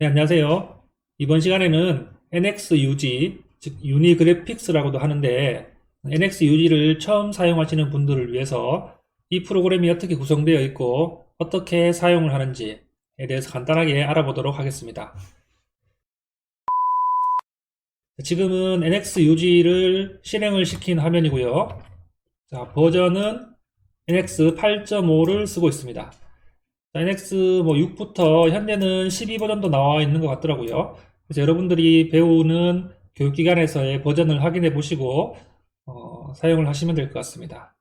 네, 안녕하세요. 이번 시간에는 NXUG, 즉 유니그래픽스라고도 하는데 NXUG를 처음 사용하시는 분들을 위해서 이 프로그램이 어떻게 구성되어 있고 어떻게 사용을 하는지에 대해서 간단하게 알아보도록 하겠습니다. 지금은 NXUG를 실행을 시킨 화면이고요. 자, 버전은 NX 8.5를 쓰고 있습니다. 자, NX 뭐 6부터 현재는 12 버전도 나와 있는 것 같더라고요. 그래서 여러분들이 배우는 교육기관에서의 버전을 확인해 보시고 어, 사용을 하시면 될 것 같습니다.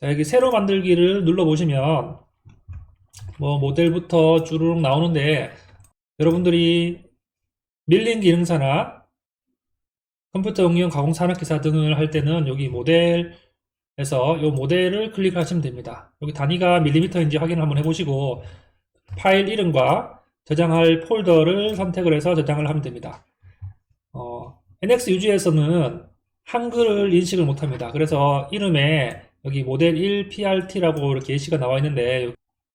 자, 여기 새로 만들기를 눌러 보시면 뭐 모델부터 주르륵 나오는데 여러분들이 밀링 기능사나 컴퓨터 응용 가공 산업 기사 등을 할 때는 여기 모델 그래서 이 모델을 클릭하시면 됩니다. 여기 단위가 밀리미터인지 확인을 한번 해보시고 파일 이름과 저장할 폴더를 선택을 해서 저장을 하면 됩니다. 어, NX 유지에서는 한글을 인식을 못합니다. 그래서 이름에 여기 모델 1 PRT라고 이렇게 예시가 나와 있는데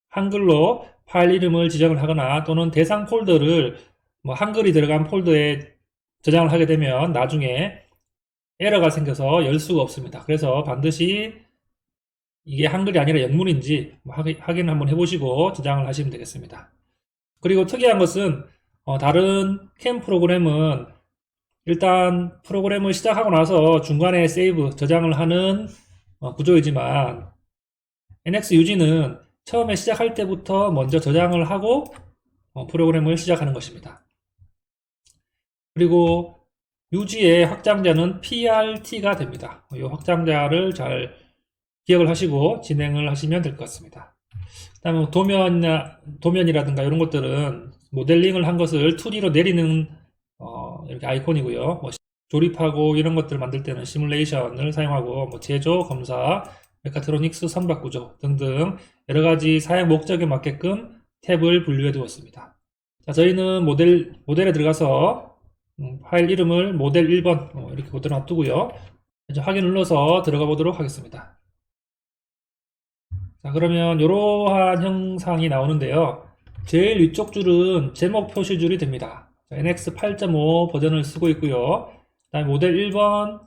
한글로 파일 이름을 지정을 하거나 또는 대상 폴더를 뭐 한글이 들어간 폴더에 저장을 하게 되면 나중에 에러가 생겨서 열 수가 없습니다. 그래서 반드시 이게 한글이 아니라 영문인지 뭐 확인, 한번 해보시고 저장을 하시면 되겠습니다. 그리고 특이한 것은 어, 다른 캠 프로그램은 일단 프로그램을 시작하고 나서 중간에 세이브 저장을 하는 어, 구조이지만 NXUG는 처음에 시작할 때부터 먼저 저장을 하고 어, 프로그램을 시작하는 것입니다. 그리고 유지의 확장자는 PRT가 됩니다. 이 확장자를 잘 기억을 하시고 진행을 하시면 될 것 같습니다. 그 다음에 도면, 도면이라든가 이런 것들은 모델링을 한 것을 2D로 내리는 어, 이렇게 아이콘이고요. 뭐 조립하고 이런 것들을 만들 때는 시뮬레이션을 사용하고 뭐 제조, 검사, 메카트로닉스, 선박 구조 등등 여러 가지 사용 목적에 맞게끔 탭을 분류해 두었습니다. 자, 저희는 모델, 모델에 들어가서 음, 파일 이름을 모델 1번 어, 이렇게 그대로 놔두고요. 이제 확인 눌러서 들어가 보도록 하겠습니다. 자, 그러면 이러한 형상이 나오는데요. 제일 위쪽 줄은 제목 표시줄이 됩니다. 자, NX 8.5 버전을 쓰고 있고요. 그다음에 모델 1번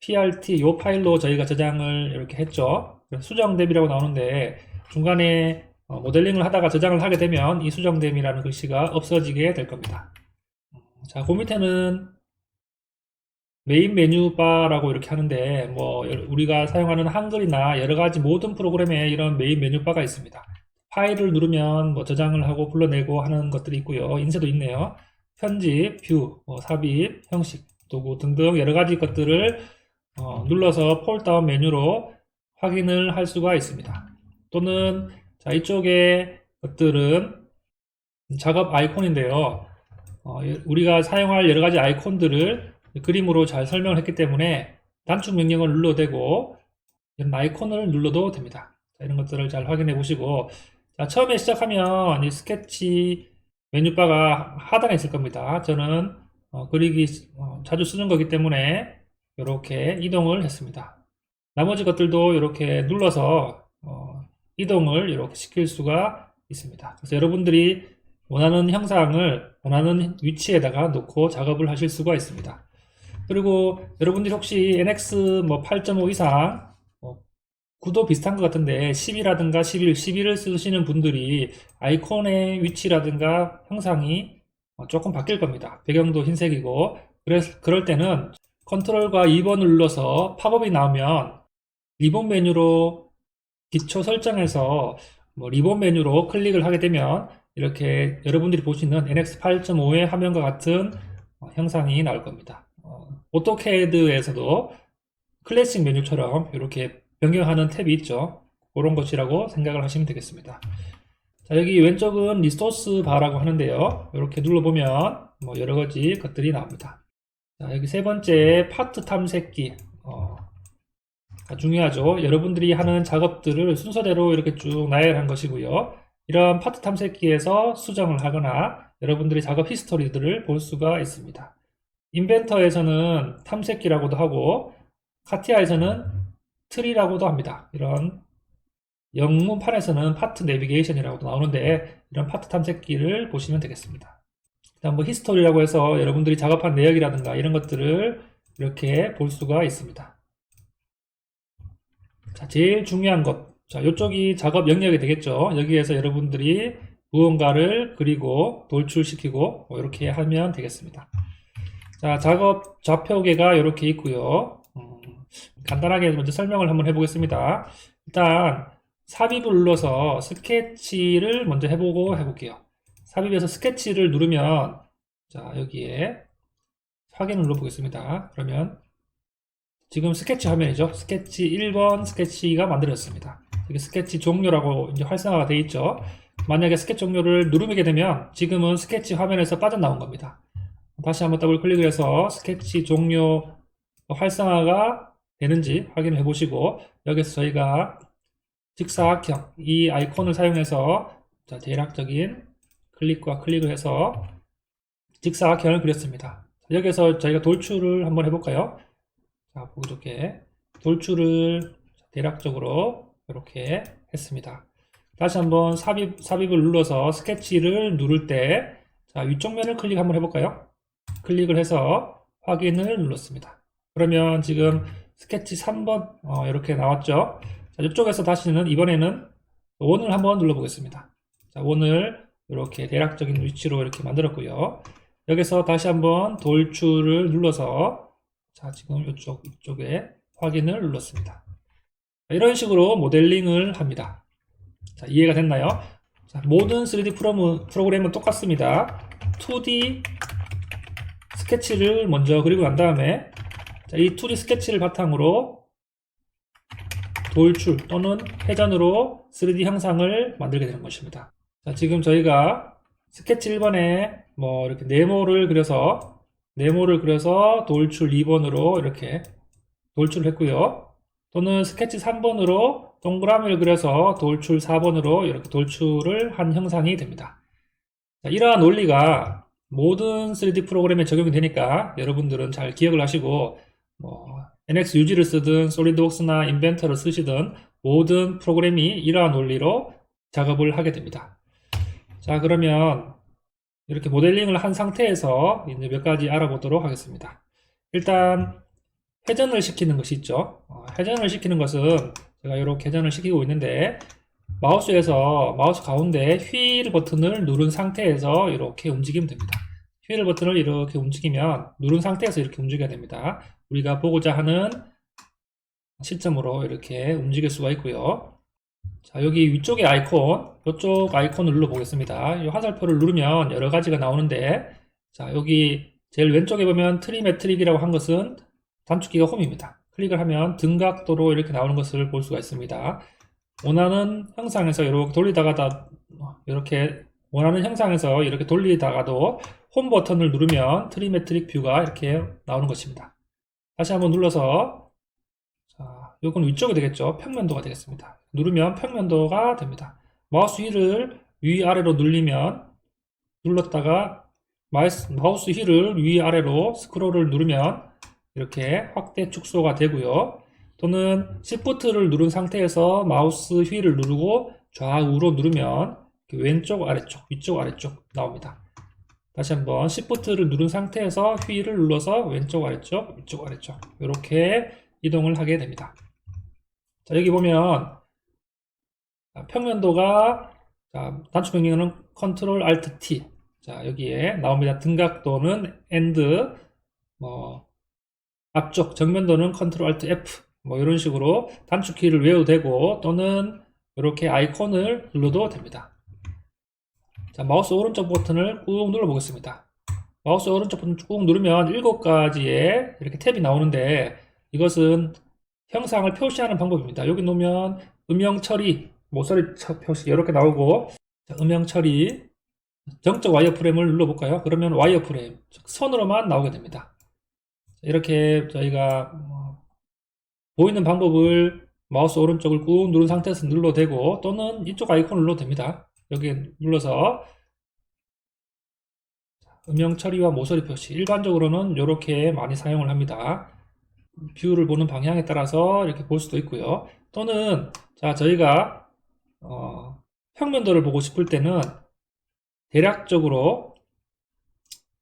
PRT 이 파일로 저희가 저장을 이렇게 했죠. 수정 탭이라고 나오는데 중간에 어, 모델링을 하다가 저장을 하게 되면 이 수정 탭이라는 글씨가 없어지게 될 겁니다. 자, 그 밑에는 메인 메뉴 바라고 이렇게 하는데 뭐 우리가 사용하는 한글이나 여러 가지 모든 프로그램에 이런 메인 메뉴 바가 있습니다. 파일을 누르면 뭐 저장을 하고 불러내고 하는 것들이 있고요. 인쇄도 있네요. 편집, 뷰, 뭐 삽입, 형식, 도구 등등 여러 가지 것들을 어, 눌러서 폴다운 메뉴로 확인을 할 수가 있습니다. 또는 자 이쪽에 것들은 작업 아이콘인데요. 어, 우리가 사용할 여러 가지 아이콘들을 그림으로 잘 설명을 했기 때문에 단축 명령을 눌러도 되고 이런 아이콘을 눌러도 됩니다. 자, 이런 것들을 잘 확인해 보시고 자, 처음에 시작하면 이 스케치 메뉴바가 하단에 있을 겁니다. 저는 어, 그리기 어, 자주 쓰는 거기 때문에 이렇게 이동을 했습니다. 나머지 것들도 이렇게 눌러서 어, 이동을 이렇게 시킬 수가 있습니다. 그래서 여러분들이 원하는 형상을 원하는 위치에다가 놓고 작업을 하실 수가 있습니다. 그리고 여러분들이 혹시 NX 뭐 8.5 이상 뭐 구도 비슷한 것 같은데 10이라든가 11, 11을 쓰시는 분들이 아이콘의 위치라든가 형상이 조금 바뀔 겁니다. 배경도 흰색이고 그래서 그럴 때는 컨트롤과 2번을 눌러서 팝업이 나오면 리본 메뉴로 기초 설정에서 뭐 리본 메뉴로 클릭을 하게 되면 이렇게 여러분들이 보시는 NX 8.5의 화면과 같은 어, 형상이 나올 겁니다. 어, 오토캐드에서도 클래식 메뉴처럼 이렇게 변경하는 탭이 있죠. 그런 것이라고 생각을 하시면 되겠습니다. 자, 여기 왼쪽은 리소스 바라고 하는데요. 이렇게 눌러보면 뭐 여러 가지 것들이 나옵니다. 자, 여기 세 번째 파트 탐색기. 어, 중요하죠. 여러분들이 하는 작업들을 순서대로 이렇게 쭉 나열한 것이고요. 이런 파트 탐색기에서 수정을 하거나 여러분들이 작업 히스토리들을 볼 수가 있습니다. 인벤터에서는 탐색기라고도 하고 카티아에서는 트리라고도 합니다. 이런 영문판에서는 파트 내비게이션이라고도 나오는데 이런 파트 탐색기를 보시면 되겠습니다. 일단 뭐 히스토리라고 해서 여러분들이 작업한 내역이라든가 이런 것들을 이렇게 볼 수가 있습니다. 자, 제일 중요한 것. 자, 이쪽이 작업 영역이 되겠죠. 여기에서 여러분들이 무언가를 그리고 돌출시키고 뭐 이렇게 하면 되겠습니다. 자, 작업 좌표계가 이렇게 있고요. 음, 간단하게 먼저 설명을 한번 해보겠습니다. 일단 삽입을 눌러서 스케치를 먼저 해보고 해볼게요. 삽입에서 스케치를 누르면 자 여기에 확인을 눌러보겠습니다. 그러면 지금 스케치 화면이죠. 스케치 1번 스케치가 만들어졌습니다. 여기 스케치 종료라고 이제 활성화가 되어 있죠. 만약에 스케치 종료를 누르게 되면 지금은 스케치 화면에서 빠져나온 겁니다. 다시 한번 더블 클릭을 해서 스케치 종료 활성화가 되는지 확인을 해보시고 여기서 저희가 직사각형 이 아이콘을 사용해서 자, 대략적인 클릭과 클릭을 해서 직사각형을 그렸습니다. 여기서 저희가 돌출을 한번 해볼까요? 자, 보기 좋게 돌출을 대략적으로 이렇게 했습니다. 다시 한번 삽입, 삽입을 눌러서 스케치를 누를 때 자, 위쪽 면을 클릭 한번 해볼까요? 클릭을 해서 확인을 눌렀습니다. 그러면 지금 스케치 3번 어, 이렇게 나왔죠? 자, 이쪽에서 다시는 이번에는 원을 한번 눌러보겠습니다. 자, 원을 이렇게 대략적인 위치로 이렇게 만들었고요. 여기서 다시 한번 돌출을 눌러서 자, 지금 이쪽, 이쪽에 확인을 눌렀습니다. 자, 이런 식으로 모델링을 합니다. 자, 이해가 됐나요? 자, 모든 3D 프로그램, 프로그램은 똑같습니다. 2D 스케치를 먼저 그리고 난 다음에 자, 이 2D 스케치를 바탕으로 돌출 또는 회전으로 3D 형상을 만들게 되는 것입니다. 자, 지금 저희가 스케치 1번에 뭐 이렇게 네모를 그려서 네모를 그려서 돌출 2번으로 이렇게 돌출을 했고요. 또는 스케치 3번으로 동그라미를 그려서 돌출 4번으로 이렇게 돌출을 한 형상이 됩니다. 자, 이러한 원리가 모든 3D 프로그램에 적용이 되니까 여러분들은 잘 기억을 하시고 뭐 NX UG를 쓰든 솔리드웍스나 인벤터를 쓰시든 모든 프로그램이 이러한 원리로 작업을 하게 됩니다. 자, 그러면 이렇게 모델링을 한 상태에서 이제 몇 가지 알아보도록 하겠습니다. 일단 회전을 시키는 것이 있죠. 어, 회전을 시키는 것은 제가 이렇게 회전을 시키고 있는데 마우스에서 마우스 가운데 휠 버튼을 누른 상태에서 이렇게 움직이면 됩니다. 휠 버튼을 이렇게 움직이면 누른 상태에서 이렇게 움직여야 됩니다. 우리가 보고자 하는 시점으로 이렇게 움직일 수가 있고요. 자, 여기 위쪽에 아이콘, 이쪽 아이콘을 눌러 보겠습니다. 이 화살표를 누르면 여러 가지가 나오는데, 자, 여기 제일 왼쪽에 보면 트리메트릭이라고 한 것은 단축키가 홈입니다. 클릭을 하면 등각도로 이렇게 나오는 것을 볼 수가 있습니다. 원하는 형상에서 이렇게 돌리다가도, 이렇게 원하는 형상에서 이렇게 돌리다가도 홈 버튼을 누르면 트리메트릭 뷰가 이렇게 나오는 것입니다. 다시 한번 눌러서 자, 이건 위쪽이 되겠죠. 평면도가 되겠습니다. 누르면 평면도가 됩니다. 마우스 휠을 위아래로 눌리면 눌렀다가 마우스 휠을 위아래로 스크롤을 누르면 이렇게 확대 축소가 되고요. 또는 Shift를 누른 상태에서 마우스 휠을 누르고 좌우로 누르면 왼쪽 아래쪽 위쪽 아래쪽 나옵니다. 다시 한번 Shift를 누른 상태에서 휠을 눌러서 왼쪽 아래쪽 위쪽 아래쪽 이렇게 이동을 하게 됩니다. 자, 여기 보면 평면도가 자, 단축 명령어는 Ctrl Alt T 자, 여기에 나옵니다. 등각도는 AND 뭐 앞쪽 정면도는 Ctrl Alt F 뭐 이런 식으로 단축키를 외워도 되고 또는 이렇게 아이콘을 눌러도 됩니다. 자, 마우스 오른쪽 버튼을 꾹 눌러 보겠습니다. 마우스 오른쪽 버튼 꾹 누르면 7가지의 이렇게 탭이 나오는데 이것은 형상을 표시하는 방법입니다. 여기 놓으면 음영 처리, 모서리 표시 이렇게 나오고 자, 음영 처리 정적 와이어 프레임을 눌러볼까요? 그러면 와이어 프레임, 즉 선으로만 나오게 됩니다. 이렇게 저희가 어, 보이는 방법을 마우스 오른쪽을 꾹 누른 상태에서 눌러도 되고 또는 이쪽 아이콘을 눌러도 됩니다. 여기 눌러서 음영 처리와 모서리 표시 일반적으로는 이렇게 많이 사용을 합니다. 뷰를 보는 방향에 따라서 이렇게 볼 수도 있고요. 또는 자 저희가 어, 평면도를 보고 싶을 때는 대략적으로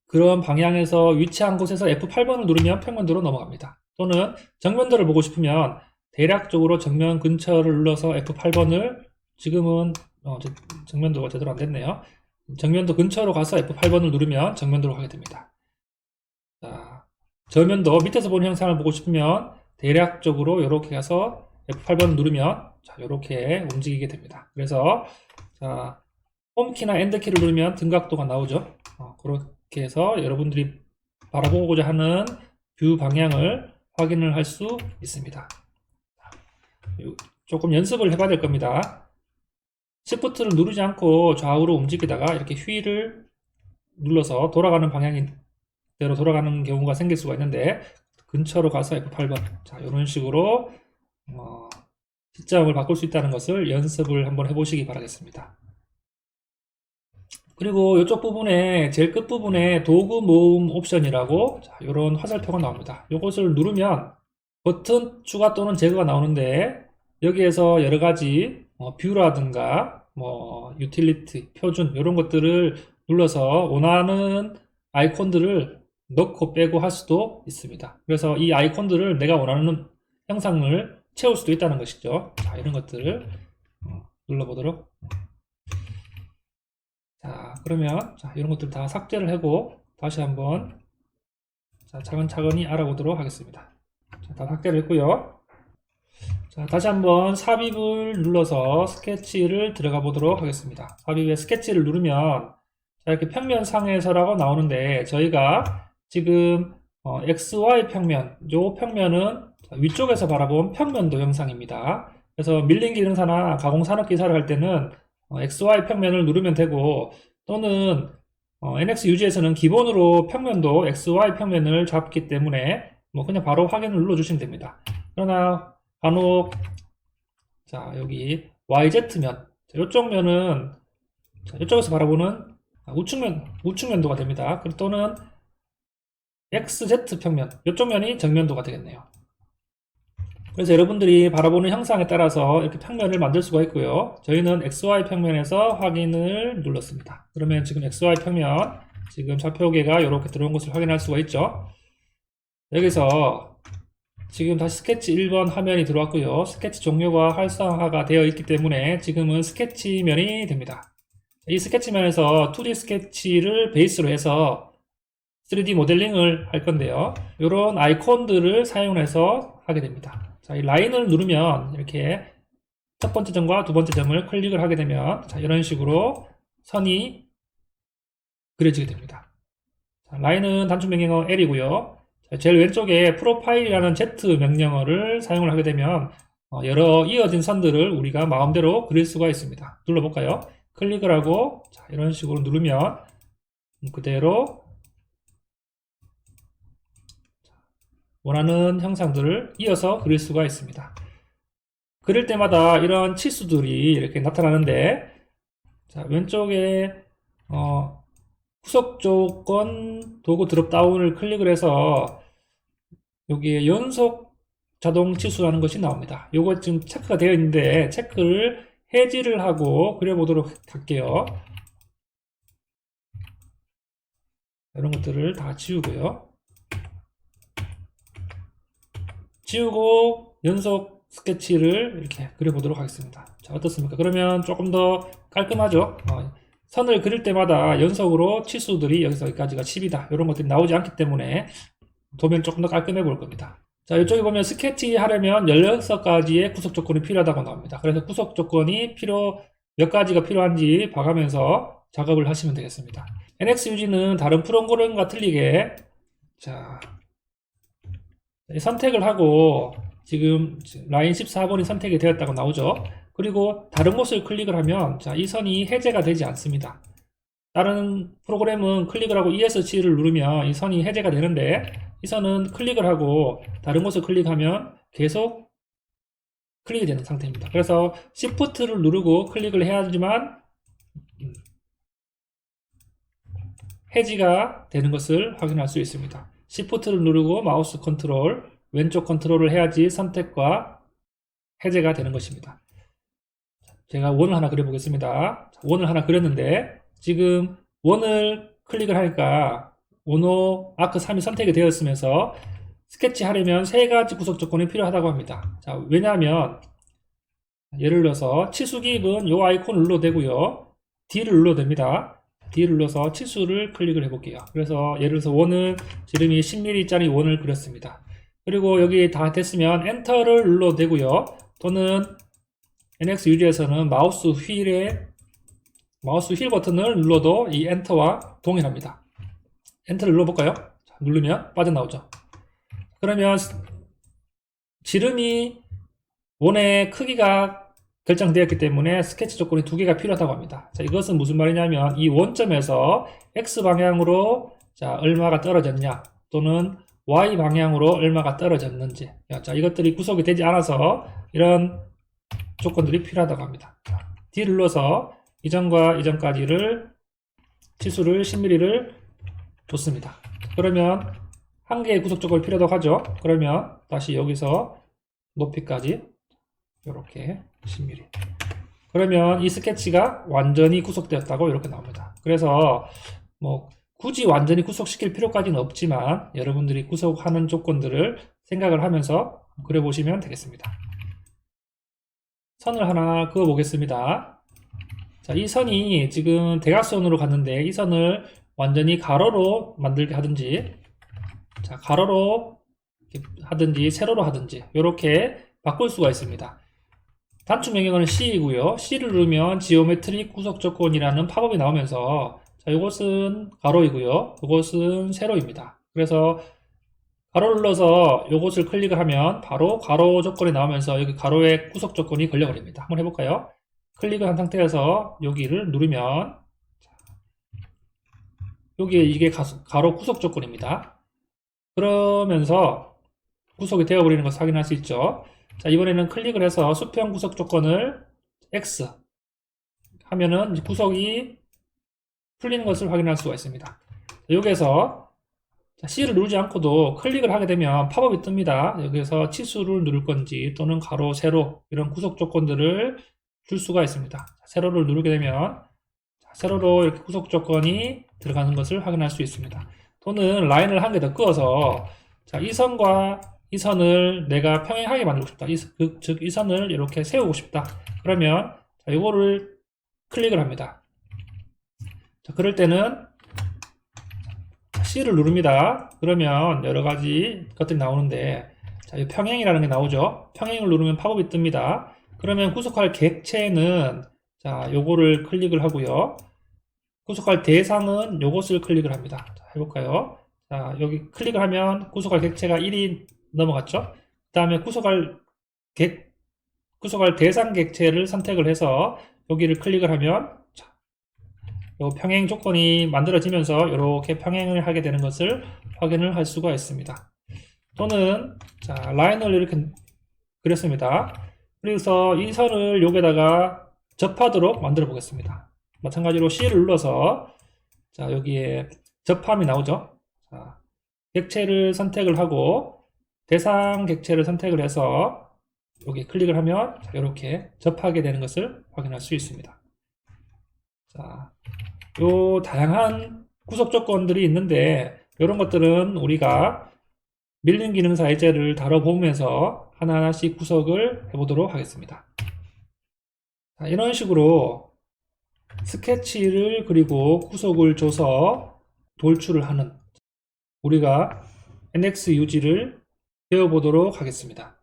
그런 방향에서 위치한 곳에서 F8번을 누르면 평면도로 넘어갑니다. 또는 정면도를 보고 싶으면 대략적으로 정면 근처를 눌러서 F8번을 지금은 어, 저- 정면도가 제대로 안 됐네요. 정면도 근처로 가서 F8번을 누르면 정면도로 가게 됩니다. 자, 저면도 밑에서 보는 형상을 보고 싶으면 대략적으로 이렇게 가서 F8번을 누르면 자, 이렇게 움직이게 됩니다. 그래서 자, 홈키나 엔드키를 누르면 등각도가 나오죠. 어, 그 렇게 해서 여러분들이 바라보고자 하는 뷰 방향을 확인을 할 수 있습니다. 요- 조금 연습을 해봐야 될 겁니다. 시프트를 누르지 않고 좌우로 움직이다가 이렇게 휠을 눌러서 돌아가는 방향대로 돌아가는 경우가 생길 수가 있는데 근처로 가서 F8번 자 이런 식으로 어, 시점을 바꿀 수 있다는 것을 연습을 한번 해보시기 바라겠습니다. 그리고 이쪽 부분에 제일 끝 부분에 도구 모음 옵션이라고 이런 화살표가 나옵니다. 이것을 누르면 버튼 추가 또는 제거가 나오는데 여기에서 여러 가지 뭐 뷰라든가 뭐 유틸리티, 표준 이런 것들을 눌러서 원하는 아이콘들을 넣고 빼고 할 수도 있습니다. 그래서 이 아이콘들을 내가 원하는 형상을 채울 수도 있다는 것이죠. 자, 이런 것들을 어, 눌러보도록. 자, 그러면 자, 이런 것들 다 삭제를 하고 다시 한번 자, 차근차근히 알아보도록 하겠습니다. 자, 다 삭제를 했고요. 자, 다시 한번 삽입을 눌러서 스케치를 들어가 보도록 하겠습니다. 삽입에 스케치를 누르면 자, 이렇게 평면 상에서라고 나오는데 저희가 지금 어, XY 평면, 요 평면은 위쪽에서 바라본 평면도 형상입니다. 그래서 밀린 기능사나 가공 산업 기사를 할 때는 어, XY 평면을 누르면 되고 또는 어, NX 유지에서는 기본으로 평면도 XY 평면을 잡기 때문에 뭐 그냥 바로 확인을 눌러주시면 됩니다. 그러나 간혹 자 여기 YZ면 이쪽 면은 자, 이쪽에서 바라보는 우측면 우측면도가 됩니다. 그리고 또는 XZ 평면 이쪽 면이 정면도가 되겠네요. 그래서 여러분들이 바라보는 형상에 따라서 이렇게 평면을 만들 수가 있고요. 저희는 XY 평면에서 확인을 눌렀습니다. 그러면 지금 XY 평면 지금 좌표계가 이렇게 들어온 것을 확인할 수가 있죠. 여기서 지금 다시 스케치 1번 화면이 들어왔고요. 스케치 종료가 활성화가 되어 있기 때문에 지금은 스케치면이 됩니다. 이 스케치면에서 2D 스케치를 베이스로 해서 3D 모델링을 할 건데요. 이런 아이콘들을 사용해서 하게 됩니다. 자, 이 라인을 누르면 이렇게 첫 번째 점과 두 번째 점을 클릭을 하게 되면 자, 이런 식으로 선이 그려지게 됩니다. 자, 라인은 단축 명령어 L이고요. 자, 제일 왼쪽에 프로파일이라는 Z 명령어를 사용을 하게 되면 어, 여러 이어진 선들을 우리가 마음대로 그릴 수가 있습니다. 눌러볼까요? 클릭을 하고 자, 이런 식으로 누르면 그대로 원하는 형상들을 이어서 그릴 수가 있습니다. 그릴 때마다 이런 치수들이 이렇게 나타나는데 자, 왼쪽에 어, 후속 조건 도구 드롭 다운을 클릭을 해서 여기에 연속 자동 치수라는 것이 나옵니다. 요거 지금 체크가 되어 있는데 체크를 해지를 하고 그려보도록 할게요. 이런 것들을 다 지우고요. 지우고 연속 스케치를 이렇게 그려보도록 하겠습니다. 자, 어떻습니까? 그러면 조금 더 깔끔하죠? 어, 선을 그릴 때마다 연속으로 치수들이 여기서 여기까지가 10이다. 이런 것들이 나오지 않기 때문에 도면 조금 더 깔끔해 보일 겁니다. 자, 이쪽에 보면 스케치 하려면 16가지의 구속 조건이 필요하다고 나옵니다. 그래서 구속 조건이 필요, 몇 가지가 필요한지 봐가면서 작업을 하시면 되겠습니다. NXUG는 다른 프로그램과 틀리게, 자, 선택을 하고, 지금 라인 14번이 선택이 되었다고 나오죠. 그리고 다른 곳을 클릭을 하면, 자, 이 선이 해제가 되지 않습니다. 다른 프로그램은 클릭을 하고 ESC를 누르면 이 선이 해제가 되는데, 이 선은 클릭을 하고 다른 곳을 클릭하면 계속 클릭이 되는 상태입니다. 그래서 Shift를 누르고 클릭을 해야지만 음, 해지가 되는 것을 확인할 수 있습니다. Shift를 누르고 마우스 컨트롤, 왼쪽 컨트롤을 해야지 선택과 해제가 되는 것입니다. 제가 원을 하나 그려보겠습니다. 원을 하나 그렸는데 지금 원을 클릭을 하니까 오노, 아크 3이 선택이 되었으면서 스케치 하려면 세 가지 구속 조건이 필요하다고 합니다. 자, 왜냐하면 예를 들어서 치수 기입은 요 아이콘을 눌러도 되고요. D를 눌러도 됩니다. D를 눌러서 치수를 클릭을 해볼게요. 그래서 예를 들어서 원은 지름이 10mm짜리 원을 그렸습니다. 그리고 여기 다 됐으면 엔터를 눌러도 되고요. 또는 NX 유지에서는 마우스 휠에 마우스 휠 버튼을 눌러도 이 엔터와 동일합니다. 엔터를 눌러볼까요? 자, 누르면 빠져나오죠. 그러면 지름이 원의 크기가 결정되었기 때문에 스케치 조건이 두 개가 필요하다고 합니다. 자, 이것은 무슨 말이냐면 이 원점에서 x 방향으로 자, 얼마가 떨어졌냐 또는 y 방향으로 얼마가 떨어졌는지 자, 이것들이 구속이 되지 않아서 이런 조건들이 필요하다고 합니다. 자, D를 눌러서 이전과 이전까지를 치수를 10mm를 줬습니다. 그러면 한 개의 구속 조건이 필요하다고 하죠. 그러면 다시 여기서 높이까지 이렇게 10mm. 그러면 이 스케치가 완전히 구속되었다고 이렇게 나옵니다. 그래서 뭐 굳이 완전히 구속시킬 필요까지는 없지만 여러분들이 구속하는 조건들을 생각을 하면서 그려보시면 되겠습니다. 선을 하나 그어 보겠습니다. 자, 이 선이 지금 대각선으로 갔는데 이 선을 완전히 가로로 만들게 하든지 자, 가로로 하든지 세로로 하든지 이렇게 바꿀 수가 있습니다. 단축 명령어는 C이고요. C를 누르면 지오메트릭 구속 조건이라는 팝업이 나오면서 자, 이것은 가로이고요. 이것은 세로입니다. 그래서 가로를 눌러서 이것을 클릭을 하면 바로 가로 조건이 나오면서 여기 가로의 구속 조건이 걸려버립니다. 한번 해볼까요? 클릭을 한 상태에서 여기를 누르면 여기에 이게 가- 가로 구속 조건입니다. 그러면서 구속이 되어버리는 것을 확인할 수 있죠. 자, 이번에는 클릭을 해서 수평 구속 조건을 X 하면은 구속이 풀리는 것을 확인할 수가 있습니다. 여기에서 자, C를 누르지 않고도 클릭을 하게 되면 팝업이 뜹니다. 여기서 치수를 누를 건지 또는 가로, 세로 이런 구속 조건들을 줄 수가 있습니다. 자, 세로를 누르게 되면 자, 세로로 이렇게 구속 조건이 들어가는 것을 확인할 수 있습니다. 또는 라인을 한 개더 그어서 자, 이 선과 이 선을 내가 평행하게 만들고 싶다. 이, 그, 즉, 이 선을 이렇게 세우고 싶다. 그러면, 자, 이거를 클릭을 합니다. 자, 그럴 때는 C를 누릅니다. 그러면 여러 가지 것들이 나오는데, 자, 이 평행이라는 게 나오죠. 평행을 누르면 팝업이 뜹니다. 그러면 구속할 객체는, 자, 요거를 클릭을 하고요. 구속할 대상은 요것을 클릭을 합니다. 자, 해볼까요? 자, 여기 클릭을 하면 구속할 객체가 1이 넘어갔죠? 그 다음에 구속할 객, 구속할 대상 객체를 선택을 해서 여기를 클릭을 하면 자, 요 평행 조건이 만들어지면서 이렇게 평행을 하게 되는 것을 확인을 할 수가 있습니다. 또는 자, 라인을 이렇게 그렸습니다. 그래서 이 선을 여기다가 접하도록 만들어 보겠습니다. 마찬가지로 C를 눌러서 자, 여기에 접함이 나오죠. 자, 객체를 선택을 하고 대상 객체를 선택을 해서 여기 클릭을 하면 이렇게 접하게 되는 것을 확인할 수 있습니다. 자, 요 다양한 구속 조건들이 있는데 이런 것들은 우리가 밀림 기능사 예제를 다뤄보면서 하나하나씩 구속을 해보도록 하겠습니다. 자, 이런 식으로 스케치를 그리고 구속을 줘서 돌출을 하는 우리가 NX 유지를 배워보도록 하겠습니다.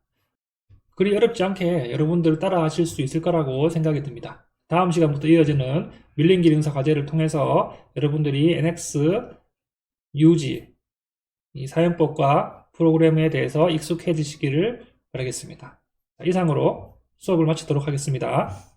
그리 어렵지 않게 여러분들 따라 하실 수 있을 거라고 생각이 듭니다. 다음 시간부터 이어지는 밀린 기능사 과제를 통해서 여러분들이 NX 유지 이 사용법과 프로그램에 대해서 익숙해지시기를 바라겠습니다. 이상으로 수업을 마치도록 하겠습니다.